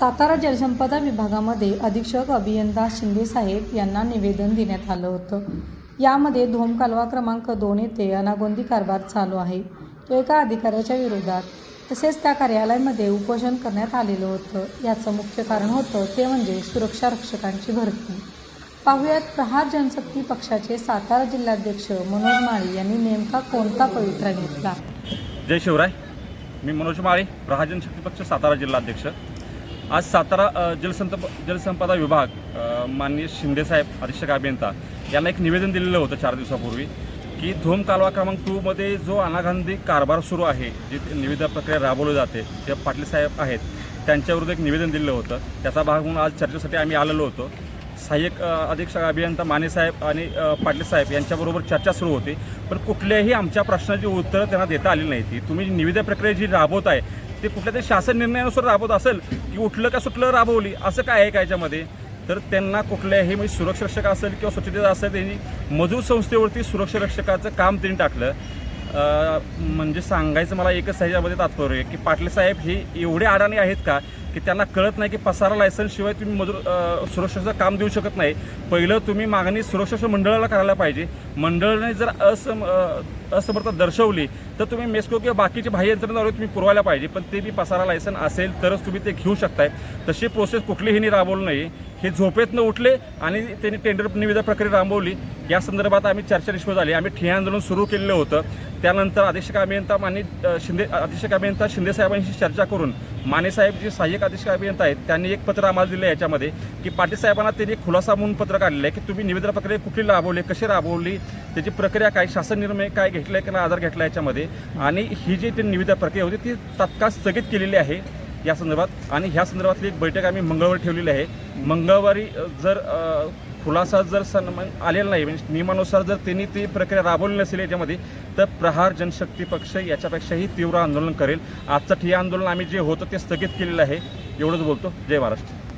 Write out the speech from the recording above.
सातारा जलसंपदा विभागामध्ये अधीक्षक अभियंता शिंदेसाहेब यांना निवेदन देण्यात आलं होतं. यामध्ये धोम कालवा क्रमांक दोन येथे अनागोंदी कारभार चालू आहे. तो एका अधिकाऱ्याच्या विरोधात तसेच त्या कार्यालयामध्ये उपोषण करण्यात आलेलं होतं. याचं मुख्य कारण होतं ते म्हणजे सुरक्षा रक्षकांची भरती. पाहुयात प्रहार जनशक्ती पक्षाचे सातारा जिल्हाध्यक्ष मनोज माळी यांनी नेमका कोणता पवित्रा घेतला? जय शिवराय. मी मनोज माळी प्रहार जनशक्ती पक्ष सातारा जिल्हाध्यक्ष. आज सातारा जलसंत जलसंपदा विभाग माननीय शिंदेसाहेब अधीक्षक अभियंता यांना एक निवेदन दिलेलं होतं चार दिवसापूर्वी की धूम कालवा क्रमांक टूमध्ये जो अनागांधी कारभार सुरू आहे जी निविदा प्रक्रिया राबवली जाते जे पाटील साहेब आहेत त्यांच्याविरुद्ध एक निवेदन दिलं होतं. त्याचा भाग म्हणून आज चर्चेसाठी आम्ही आलेलो होतो. सहाय्यक अधीक्षक अभियंता मानेसाहेब आणि अ, पाटील साहेब यांच्याबरोबर चर्चा सुरू होती. पण कुठल्याही आमच्या प्रश्नाची उत्तरं त्यांना देता आली नाही ती तुम्ही निविदा प्रक्रिया जी राबवत आहे ते कुठल्या तरी शासन निर्णयानुसार राबवत असेल की उठलं का सुटलं राबवली असं काय आहे का याच्यामध्ये? तर त्यांना कुठल्याही म्हणजे सुरक्षारक्षक असेल किंवा स्वच्छतेचा असेल त्यांनी मजूर संस्थेवरती सुरक्षारक्षकाचं काम त्यांनी टाकलं. म्हणजे सांगायचं मला एकच ह्याच्यामध्ये तात्पर्य की पाटील साहेब हे एवढे अडाणी आहेत का? की त्यांना कळत नाही की पसारा लायसनशिवाय तुम्ही मजूर सुरक्षेचं काम देऊ शकत नाही. पहिलं तुम्ही मागणी सुरक्षा मंडळाला करायला पाहिजे. मंडळाने जर असम असमर्थता दर्शवली तर तुम्ही मेस्को किंवा बाकीचे बाह्य यंत्रणाद्वारे तुम्ही पुरवायला पाहिजे. पण ते बी पसारा लायसन असेल तरच तुम्ही ते घेऊ शकताय. तशी प्रोसेस कुठलीही राबवली नाही. हे झोपेतनं उठले आणि त्यांनी टेंडर निविदा प्रक्रिया राबवली. या संदर्भात आम्ही चर्चा निष्फळ झाली आम्ही ठिय्या आंदोलन सुरू केलेलं होतं. त्यानंतर अधीक्षक अभियंता माने शिंदे अधीक्षक अभियंता शिंदे साहेबांशी चर्चा करून माने साहेब जे सहाय्यक अधीक्षक अभियंता आहेत त्यांनी एक पत्र आम्हाला दिलं याच्यामध्ये की पाटील साहेबांना त्यांनी एक खुलासा म्हणून पत्र काढलेलं आहे की तुम्ही निवेदन प्रक्रिया कुठली राबवली कशी राबवली त्याची प्रक्रिया काय शासन निर्णय काय आहे किंवा आधार घेतला याच्यामध्ये. आणि ही जी ते निविदा प्रक्रिया होती ती तात्काळ स्थगित केलेली आहे. या संदर्भात. आणि ह्या संदर्भातली एक बैठक आम्ही मंगळवारी ठेवलेली आहे. मंगळवारी जर खुलासा जर सन्मान आलेला नाही म्हणजे नियमानुसार जर त्यांनी ती प्रक्रिया राबवली नसेल याच्यामध्ये तर प्रहार जनशक्ती पक्ष याच्यापेक्षाही तीव्र आंदोलन करेल. आजचं ठिय्या आंदोलन आम्ही जे होतं ते स्थगित केलेलं आहे. एवढंच बोलतो. जय महाराष्ट्र.